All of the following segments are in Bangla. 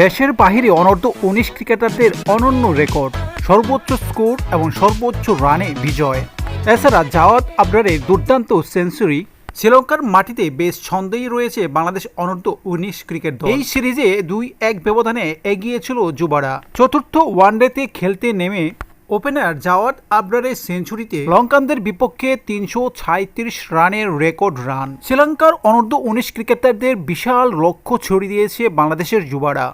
দেশের বাহিরে অনূর্ধ্ব উনিশ ক্রিকেটারদের অনন্য রেকর্ড, সর্বোচ্চ স্কোর এবং সর্বোচ্চ রানে বিজয়। এছাড়া জাওয়াত আবরারের দুর্দান্ত সেঞ্চুরি, শ্রীলঙ্কার মাটিতে বেশ ছন্দেই রয়েছে বাংলাদেশ অনূর্ধ্ব উনিশ ক্রিকেট দল। এই সিরিজে দুই এক ব্যবধানে এগিয়েছিল যুবারা। চতুর্থ ওয়ানডেতে খেলতে নেমে ওপেনার জাওয়াত আবরারের সেঞ্চুরিতে লঙ্কানদের বিপক্ষে তিনশো ছাইত্রিশ রানের রেকর্ড রান। শ্রীলঙ্কার অনূর্ধ্ব উনিশ ক্রিকেটারদের বিশাল লক্ষ্য ছড়িয়ে দিয়েছে বাংলাদেশের যুবারা।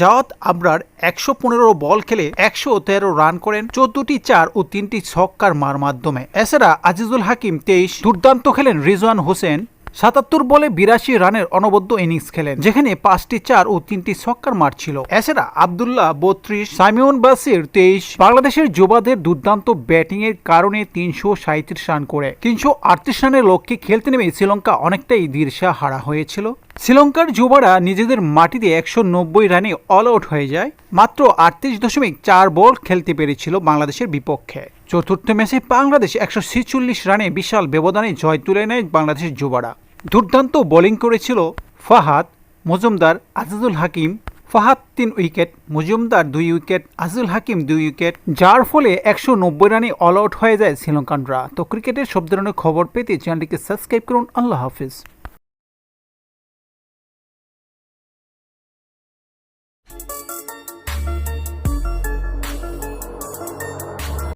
জাওয়াত আবরার একশো পনেরো বল খেলে একশো তেরো রান করেন, চোদ্দটি চার ও তিনটি ছক্কার মার মাধ্যমে এছাড়া আজিজুল হাকিম তেইশ, দুর্দান্ত খেলেন রিজওয়ান হোসেন সাতাত্তর বলে বিরাশি রানের অনবদ্য ইনিংস খেলেন, যেখানে পাঁচটি চার ও তিনটি ছক্কার মার ছিল। এছাড়া আবদুল্লাহ বত্রিশ সাইমিউন বাসির তেইশ, বাংলাদেশের যুবাদের দুর্দান্ত ব্যাটিং এর কারণে তিনশো সাঁত্রিশ রান করে। তিনশো আটত্রিশ রানের লক্ষ্যে খেলতে নেমে শ্রীলঙ্কা অনেকটাই দীর্ষা হারা হয়েছিল। শ্রীলঙ্কার যুবারা নিজেদের মাটিতে একশো নব্বই রানে অল আউট হয়ে যায়। মাত্র আটত্রিশ দশমিক চার বল খেলতে পেরেছিল বাংলাদেশের বিপক্ষে। চতুর্থ ম্যাচে বাংলাদেশ একশো ছেচল্লিশ রানে বিশাল ব্যবধানে জয় তুলে নেয় বাংলাদেশের যুবারা। দুর্দান্ত বোলিং করেছিল ফাহাদ মজুমদার আজিজুল হাকিম। ফাহাদ তিন উইকেট, মজুমদার দুই উইকেট, আজিজুল হাকিম দুই উইকেট। যার ফলে একশো নব্বই রানে অল আউট হয়ে যায় শ্রীলঙ্কানরা। তো ক্রিকেটের সব ধরনের খবর পেতে চ্যানেলটিকে সাবস্ক্রাইব করুন। আল্লাহ হাফিজ।